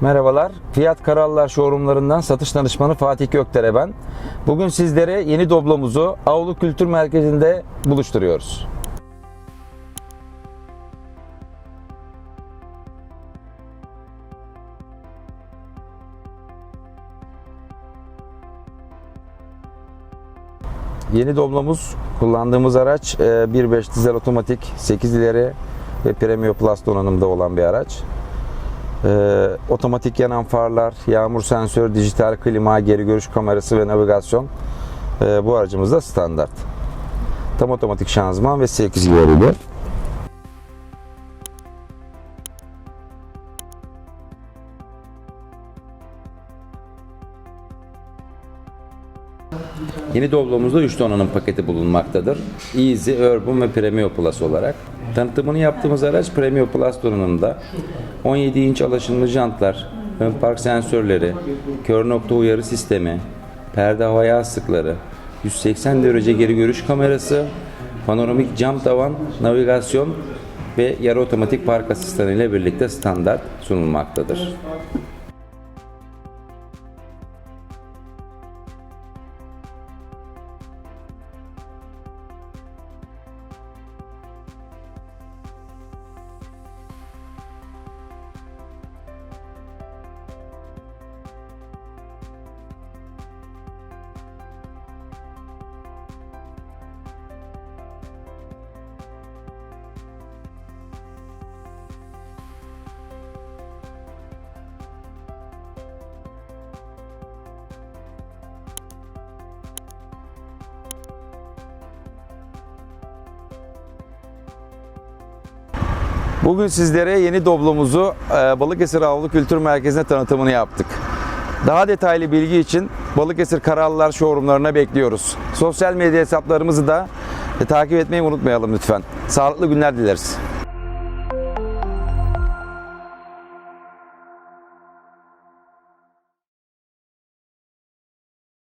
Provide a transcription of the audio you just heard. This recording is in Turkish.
Merhabalar. Fiyat Karallar Showroomlarından satış danışmanı Fatih Gökdere ben. Bugün sizlere yeni doblomuzu Avlu Kültür Merkezi'nde buluşturuyoruz. Yeni doblomuz kullandığımız araç e, 1.5 dizel otomatik 8 ileri ve Premium Plus donanımda olan bir araç. Ee, otomatik yanan farlar, yağmur sensörü, dijital klima, geri görüş kamerası ve navigasyon ee, bu aracımızda standart. Tam otomatik şanzıman ve 8 ilerili. Yeni Doblo'muzda 3 donanım paketi bulunmaktadır. Easy, Urban ve Premium Plus olarak. Tanıtımını yaptığımız araç Premium Plus donanımda 17 inç alaşımlı jantlar, ön park sensörleri, kör nokta uyarı sistemi, perde hava yastıkları, 180 derece geri görüş kamerası, panoramik cam tavan, navigasyon ve yarı otomatik park asistanı ile birlikte standart sunulmaktadır. Bugün sizlere yeni doblomuzu e, Balıkesir Avlu Kültür Merkezi'ne tanıtımını yaptık. Daha detaylı bilgi için Balıkesir Karallar showroomlarına bekliyoruz. Sosyal medya hesaplarımızı da e, takip etmeyi unutmayalım lütfen. Sağlıklı günler dileriz.